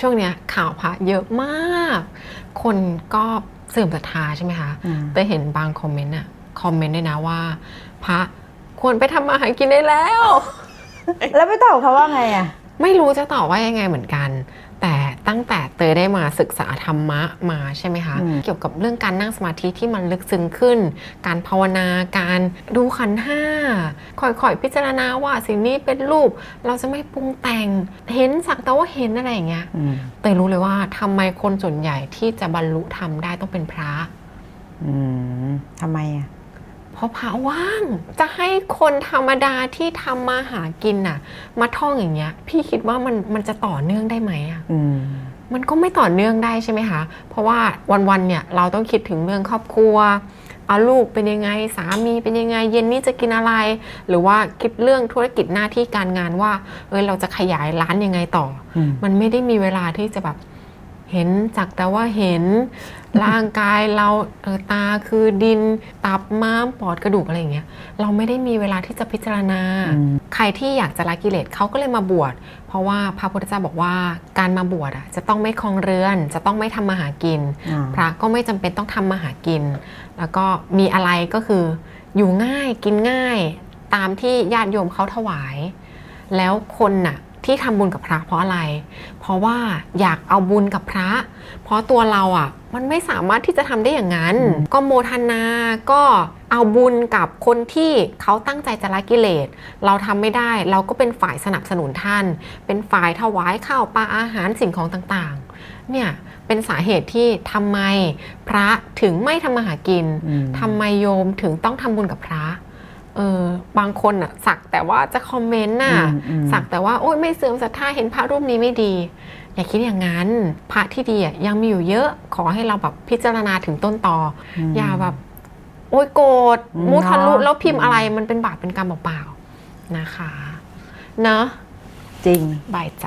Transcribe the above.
ช่วงเนี้ยข่าวพระเยอะมาก คนก็เสื่อมศรัทธาใช่ไหมคะ อืม แต่เห็นบางคอมเมนต์อะคอมเมนต์ด้วยนะว่า พระควรไปทำมาหากินได้แล้ว แล้วไปตอบเขาว่าไงอะ ไม่รู้จะตอบว่ายังไงเหมือนกันแต่ตั้งแต่เตยได้มาศึกษาธรรมะมาใช่ไหมคะอืมเกี่ยวกับเรื่องการนั่งสมาธิที่มันลึกซึ้งขึ้น การภาวนาการดูขันธ์ห้าค่อยๆพิจารณาว่าสิ่งนี้เป็นรูปเราจะไม่ปรุงแต่ง เห็นสักแต่ว่าเห็นอะไรอย่างเงี้ยอืมเตยรู้เลยว่าทำไมคนส่วนใหญ่ที่จะบรรลุธรรมได้ต้องเป็นพระอืมทำไมอะ เพราะพระว่าง จะให้คนธรรมดาที่ทำมาหากินน่ะ มาท่องอย่างเงี้ย พี่คิดว่ามันมันจะต่อเนื่องได้ไหมอะอืม มันก็ไม่ต่อเนื่องได้ใช่ไหมคะ เพราะว่าวันๆเนี่ยเราต้องคิดถึงเรื่องครอบครัว เอาลูกเป็นยังไง สามีเป็นยังไง เย็นนี้จะกินอะไร หรือว่าคิดเรื่องธุรกิจหน้าที่การงานว่า เออเราจะขยายร้านยังไงต่ออืมมันไม่ได้มีเวลาที่จะแบบ เห็นจักแต่ว่าเห็นร่างกายเราเออตาคือดินตับม้ามปอดกระดูกอะไรอย่างเงี้ยเราไม่ได้มีเวลาที่จะพิจารณาอืมใครที่อยากจะละกิเลสเขาก็เลยมาบวช เพราะว่าพระพุทธเจ้าบอกว่าการมาบวชอะจะต้องไม่คลองเรือน จะต้องไม่ทำมาหากินอ่าพระก็ไม่จำเป็นต้องทำมาหากิน แล้วก็มีอะไรก็คืออยู่ง่ายกินง่ายตามที่ญาติโยมเขาถวาย แล้วคนน่ะ ที่ทำบุญกับพระเพราะอะไร เพราะว่าอยากเอาบุญกับพระ เพราะตัวเราอะ มันไม่สามารถที่จะทำได้อย่างนั้นอืมก็โมทนา ก็เอาบุญกับคนที่เขาตั้งใจจะละกิเลส เราทำไม่ได้ เราก็เป็นฝ่ายสนับสนุนท่าน เป็นฝ่ายถวายข้าวปลาอาหารสิ่งของต่างๆ เนี่ยเป็นสาเหตุที่ทำไมพระถึงไม่ทำมาหากินอืมทำไมโยมถึงต้องทำบุญกับพระ เออ บางคนอะสักแต่ว่าจะคอมเมนต์น่ะอืมอืมสักแต่ว่าโอ๊ยไม่เสื่อมศรัทธาเห็นพระรูปนี้ไม่ดี อย่าคิดอย่างนั้นพระที่ดีอะยังมีอยู่เยอะขอให้เราแบบพิจารณาถึงต้นตออมอย่าแบบโอ๊ยโกรธอืมมุทะลุเนอะแล้วพิมพ์อืมอะไรมันเป็นบาปเป็นกรรมเปล่าๆนะคะ เนอะจริงบายใจ